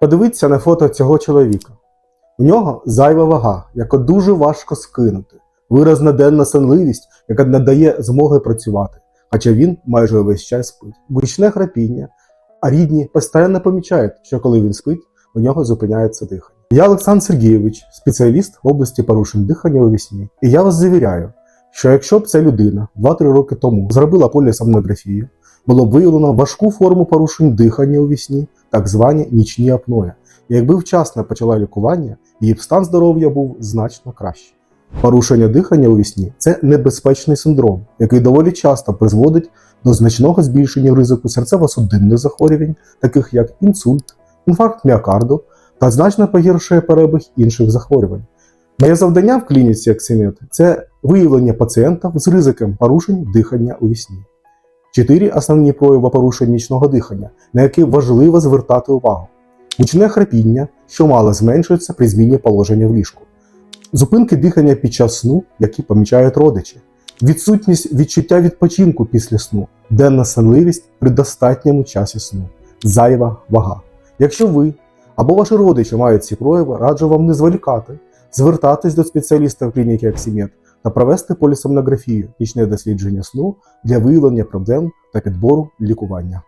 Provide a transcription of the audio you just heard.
Подивіться на фото цього чоловіка. У нього зайва вага, яку дуже важко скинути, виразна денна сонливість, яка не дає змоги працювати, хоча він майже весь час спить. Гучне храпіння, а рідні постійно помічають, що коли він спить, у нього зупиняється дихання. Я Олександр Сергійович, спеціаліст в області порушень дихання у вісні. І я вас завіряю, що якщо б ця людина 2-3 роки тому зробила полісомнографію, було б виявлено важку форму порушень дихання у вісні, так звані нічні апноє. І якби вчасно почала лікування, її б стан здоров'я був значно кращий. Порушення дихання у вісні це небезпечний синдром, який доволі часто призводить до значного збільшення ризику серцево-судинних захворювань, таких як інсульт, інфаркт міокарду та значно погіршує перебіг інших захворювань. Моє завдання в клініці Аксимет – це виявлення пацієнтів з ризиком порушень дихання у вісні. Чотири основні прояви порушень нічного дихання, на які важливо звертати увагу: гучне храпіння, що мало зменшується при зміні положення в ліжку, зупинки дихання під час сну, які помічають родичі, відсутність відчуття відпочинку після сну, денна сонливість при достатньому часі сну, зайва вага. Якщо ви або ваші родичі мають ці прояви, раджу вам не зволікати, звертатись до спеціаліста в клініці Аксімет та провести полісомнографію, нічне дослідження сну для виявлення проблем та підбору лікування.